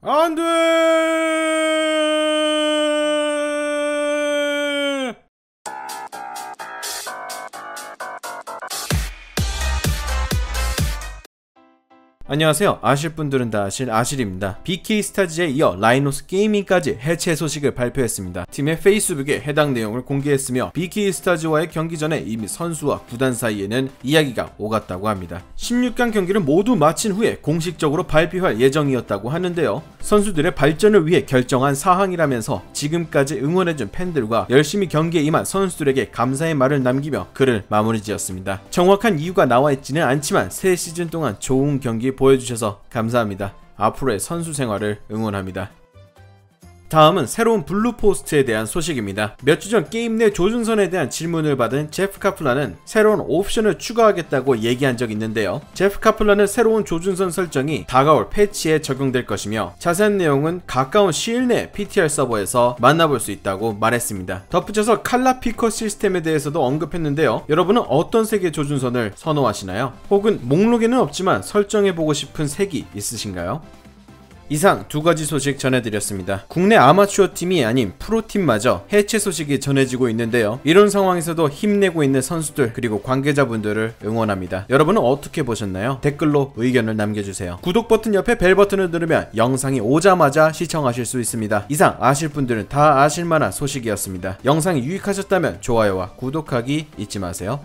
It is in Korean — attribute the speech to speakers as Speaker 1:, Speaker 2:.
Speaker 1: 안 안녕하세요. 아실 분들은 다 아실 아실입니다. BK 스타즈에 이어 라이노스 게이밍까지 해체 소식을 발표했습니다. 팀의 페이스북에 해당 내용을 공개했으며 BK 스타즈와의 경기 전에 이미 선수와 구단 사이에는 이야기가 오갔다고 합니다. 16강 경기를 모두 마친 후에 공식적으로 발표할 예정이었다고 하는데요. 선수들의 발전을 위해 결정한 사항이라면서 지금까지 응원해준 팬들과 열심히 경기에 임한 선수들에게 감사의 말을 남기며 글을 마무리 지었습니다. 정확한 이유가 나와 있지는 않지만 새 시즌 동안 좋은 경기 보여주셔서 감사합니다. 앞으로의 선수 생활을 응원합니다. 다음은 새로운 블루포스트에 대한 소식입니다. 몇 주 전 게임 내 조준선에 대한 질문을 받은 제프 카플라는 새로운 옵션을 추가하겠다고 얘기한 적 있는데요. 제프 카플라는 새로운 조준선 설정이 다가올 패치에 적용될 것이며 자세한 내용은 가까운 시일 내 PTR 서버에서 만나볼 수 있다고 말했습니다. 덧붙여서 칼라 피커 시스템에 대해서도 언급했는데요. 여러분은 어떤 색의 조준선을 선호하시나요? 혹은 목록에는 없지만 설정해보고 싶은 색이 있으신가요? 이상 두 가지 소식 전해드렸습니다. 국내 아마추어 팀이 아닌 프로팀마저 해체 소식이 전해지고 있는데요. 이런 상황에서도 힘내고 있는 선수들 그리고 관계자분들을 응원합니다. 여러분은 어떻게 보셨나요? 댓글로 의견을 남겨주세요. 구독 버튼 옆에 벨 버튼을 누르면 영상이 오자마자 시청하실 수 있습니다. 이상 아실 분들은 다 아실만한 소식이었습니다. 영상이 유익하셨다면 좋아요와 구독하기 잊지 마세요.